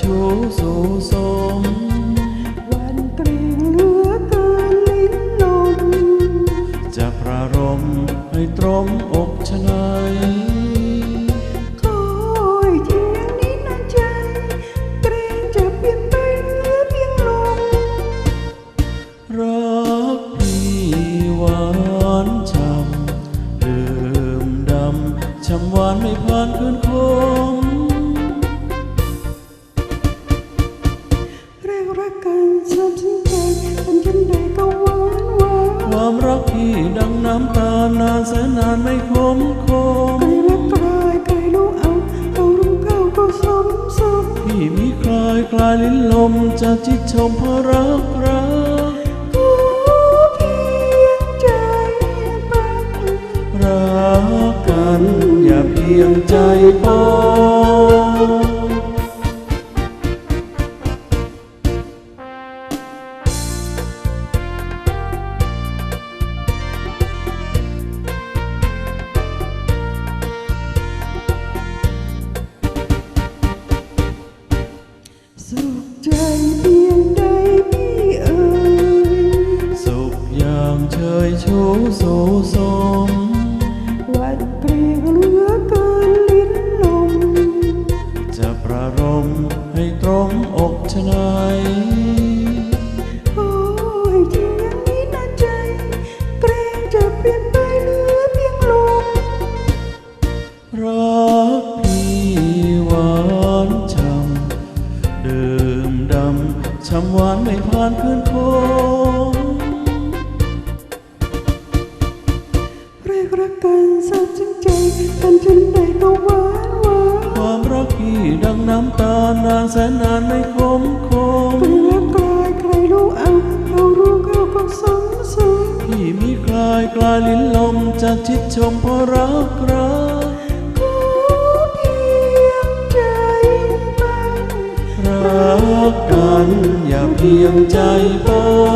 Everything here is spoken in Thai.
ชูสู่สม วันเกรงเหลือเกินลิ้นลม จะประรมให้ตรมอกชะนายคอยเทียงนี้นานใจ เกรงจะเปลี่ยนไปเหลือเพียงลม รักพี่หวานช่ำดื่มดำช่ำหวานไม่ผ่านคืนคม ความรักพี่ดังน้ำตานานแสนนานไม่คมคมใครรักกลายใครรู้เอาเอารู้เข้าก็สมสมพี่มีคลายคลายลิ้นลมจะจิตชมเพราะรักรักกูเพียงใจบ้างรักกันอย่าเพียงใจปอ มให้ตรงอกชนายโอ้ยเทียงนี้นาใจ เกรงจะเปลี่ยนไปเหลือเพียงลมรักพี่หวานช่ำดื่มดำช่ำหวานไม่ผ่านคืนคมเรียกรักกันทราบซึ้งใจทันฉันใดก็หวา ตานานแสนนานไม่คมคมใครรักกลายใครรู้เอาเอารู้เข้าก็สมสมพี่มีคลายคลายลิ้นลมจะชิดชมเพราะรักรักกูเพียงใจบ้างรักกันอย่าเพียงใจปอง